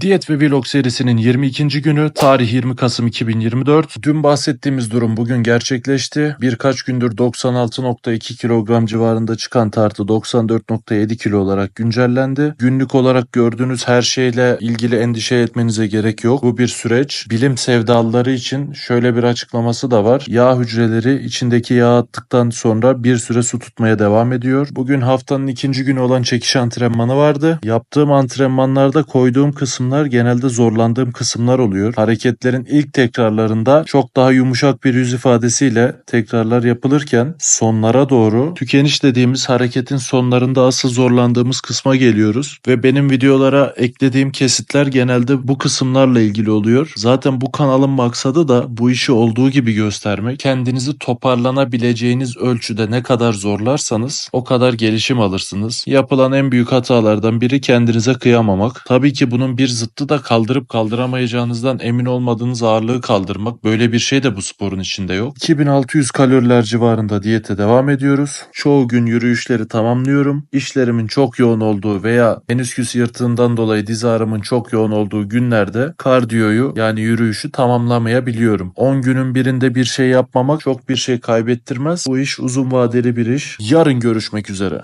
Diyet ve Vlog serisinin 22. günü tarih 20 Kasım 2024. Dün bahsettiğimiz durum bugün gerçekleşti. Birkaç gündür 96.2 kilogram civarında çıkan tartı 94.7 kilo olarak güncellendi. Günlük olarak gördüğünüz her şeyle ilgili endişe etmenize gerek yok. Bu bir süreç. Bilim sevdalıları için şöyle bir açıklaması da var. Yağ hücreleri içindeki yağ attıktan sonra bir süre su tutmaya devam ediyor. Bugün haftanın ikinci günü olan çekiş antrenmanı vardı. Yaptığım antrenmanlarda koyduğum kısımlar genelde zorlandığım kısımlar oluyor. Hareketlerin ilk tekrarlarında çok daha yumuşak bir yüz ifadesiyle tekrarlar yapılırken sonlara doğru tükeniş dediğimiz hareketin sonlarında asıl zorlandığımız kısma geliyoruz. Ve benim videolara eklediğim kesitler genelde bu kısımlarla ilgili oluyor. Zaten bu kanalın maksadı da bu işi olduğu gibi göstermek. Kendinizi toparlanabileceğiniz ölçüde ne kadar zorlarsanız o kadar gelişim alırsınız. Yapılan en büyük hatalardan biri kendinize kıyamamak. Tabii ki bunun bir zıttı da kaldırıp kaldıramayacağınızdan emin olmadığınız ağırlığı kaldırmak. Böyle bir şey de bu sporun içinde yok. 2600 kaloriler civarında diyete devam ediyoruz. Çoğu gün yürüyüşleri tamamlıyorum. İşlerimin çok yoğun olduğu veya menisküs yırtığından dolayı diz ağrımın çok yoğun olduğu günlerde kardiyoyu yani yürüyüşü tamamlamayabiliyorum. 10 günün birinde bir şey yapmamak çok bir şey kaybettirmez. Bu iş uzun vadeli bir iş. Yarın görüşmek üzere.